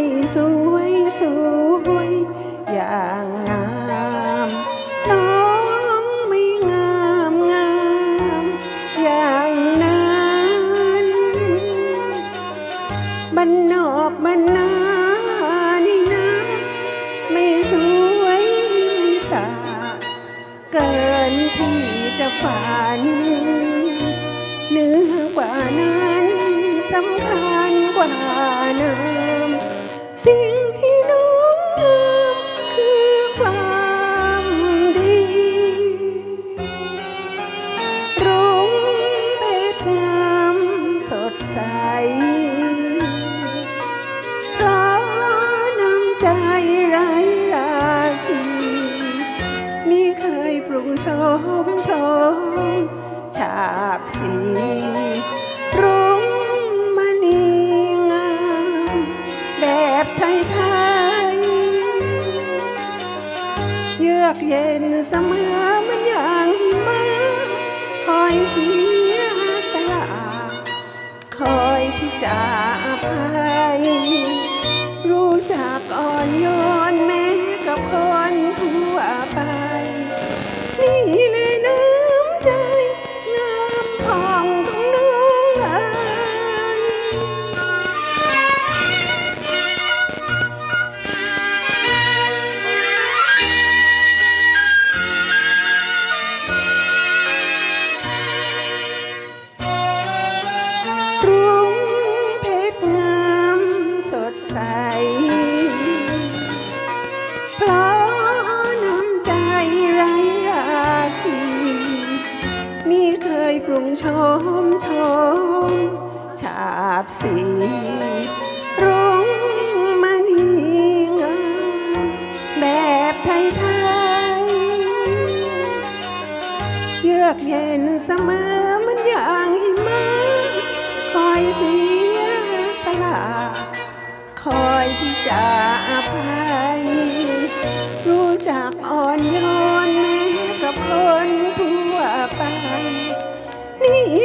ยสวยสวยอย่างงามน้องไม่งามงามอย่างนั้นบันนอกบันนานี่นะไม่สวยไม่สาเกินที่จะฝันเนื้อกว่านั้นสำคัญกว่านั้น สิ่งที่น้องลืมคือความดี รุ้งเพชรงามสดใสเพราะน้ำใจไร้ราคีมีเคยปรุงชมชมฉาบสี กเย็นเสมอเมันอย่างหิมะคอยเสียสละคอยที่จะอภัยรู้จักอ่อนโยน ใส เพราะน้ำใจไร้ราคีมีเคยปรุงชมชม ฉาบสีรุ้งมณีงามแบบไทยๆเยือกเย็นเสมอมันอย่างหิมะคอยเสียสละ คอยที่จะอภัย รู้จักอ่อนโยนแม้กับคนทั่วไป นี่